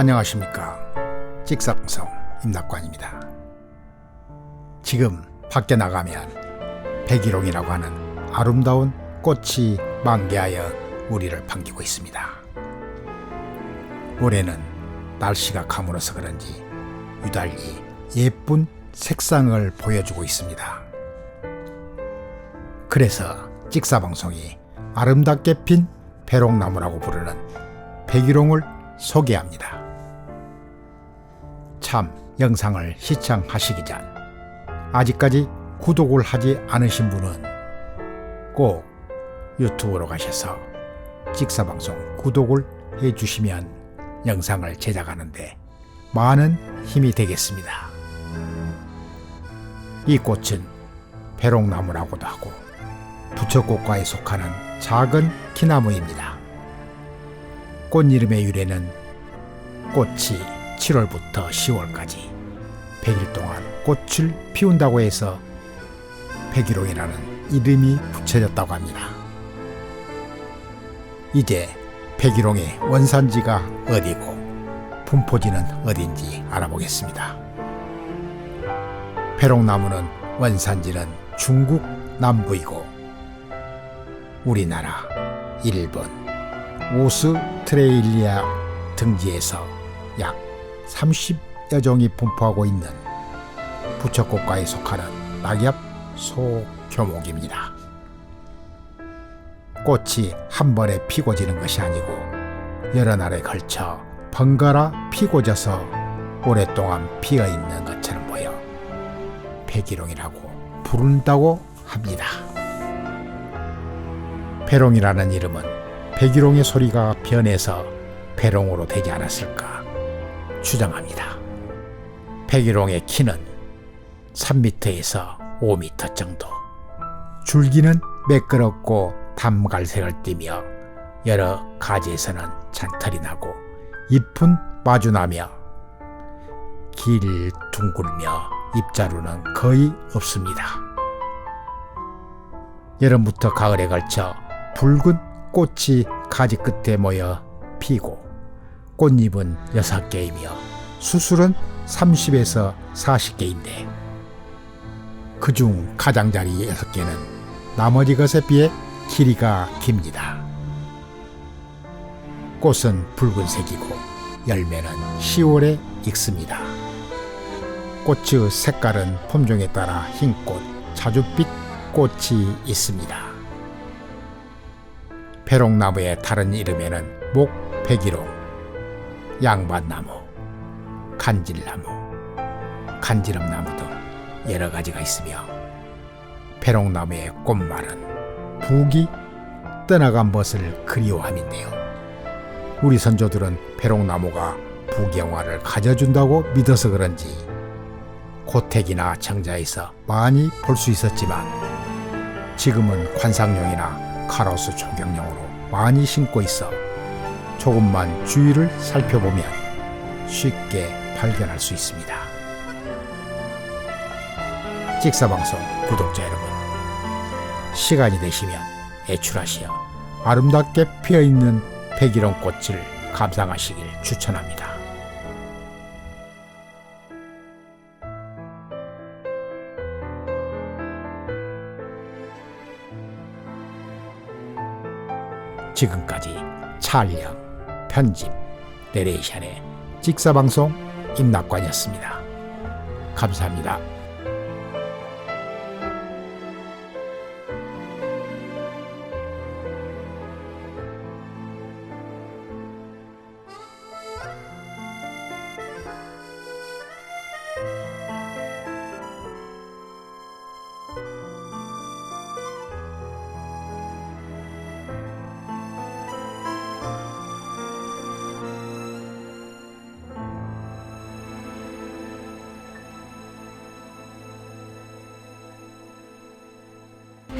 안녕하십니까. 찍사방송 임낙관입니다. 지금 밖에 나가면 백일홍이라고 하는 아름다운 꽃이 만개하여 우리를 반기고 있습니다. 올해는 날씨가 가물어서 그런지 유달리 예쁜 색상을 보여주고 있습니다. 그래서 찍사방송이 아름답게 핀 배롱나무라고 부르는 백일홍을 소개합니다. 참 영상을 시청하시기 전 아직까지 구독을 하지 않으신 분은 꼭 유튜브로 가셔서 찍사방송 구독을 해주시면 영상을 제작하는데 많은 힘이 되겠습니다. 이 꽃은 배롱나무라고도 하고 부처꽃과에 속하는 작은 키나무입니다. 꽃 이름의 유래는 꽃이 7월부터 10월까지 100일 동안 꽃을 피운다고 해서 백일홍이라는 이름이 붙여졌다고 합니다. 이제 백일홍의 원산지가 어디고 분포지는 어딘지 알아보겠습니다. 배롱나무는 원산지는 중국 남부이고 우리나라, 일본, 오스 트레일리아 등지에서 약 30여 종이 분포하고 있는 부처꽃과에 속하는 낙엽 소교목입니다. 꽃이 한 번에 피고 지는 것이 아니고 여러 날에 걸쳐 번갈아 피고 져서 오랫동안 피어 있는 것처럼 보여 백일홍이라고 부른다고 합니다. 배롱이라는 이름은 백일홍의 소리가 변해서 배롱으로 되지 않았을까 추정합니다. 백일홍의 키는 3m에서 5m 정도. 줄기는 매끄럽고 담갈색을 띠며 여러 가지에서는 잔털이 나고 잎은 마주나며 길 둥글며 잎자루는 거의 없습니다. 여름부터 가을에 걸쳐 붉은 꽃이 가지 끝에 모여 피고 꽃잎은 6개이며 수술은 30에서 40개인데 그 중 가장자리 6개는 나머지 것에 비해 길이가 깁니다. 꽃은 붉은색이고 열매는 10월에 익습니다. 꽃의 색깔은 품종에 따라 흰꽃, 자줏빛 꽃이 있습니다. 배롱나무의 다른 이름에는 목백일홍, 양반나무, 간질나무, 간지럼나무 등 여러 가지가 있으며 배롱나무의 꽃말은 북이 떠나간 것을 그리워함인데요. 우리 선조들은 배롱나무가 부경화를 가져준다고 믿어서 그런지 고택이나 정자에서 많이 볼 수 있었지만 지금은 관상용이나 카로스 조경용으로 많이 심고 있어 조금만 주위를 살펴보면 쉽게 발견할 수 있습니다. 찍사방송 구독자 여러분, 시간이 되시면 애출하시어 아름답게 피어 있는 백일홍 꽃을 감상하시길 추천합니다. 지금까지 촬영, 편집, 내레이션의 직사방송 임낙관이었습니다. 감사합니다.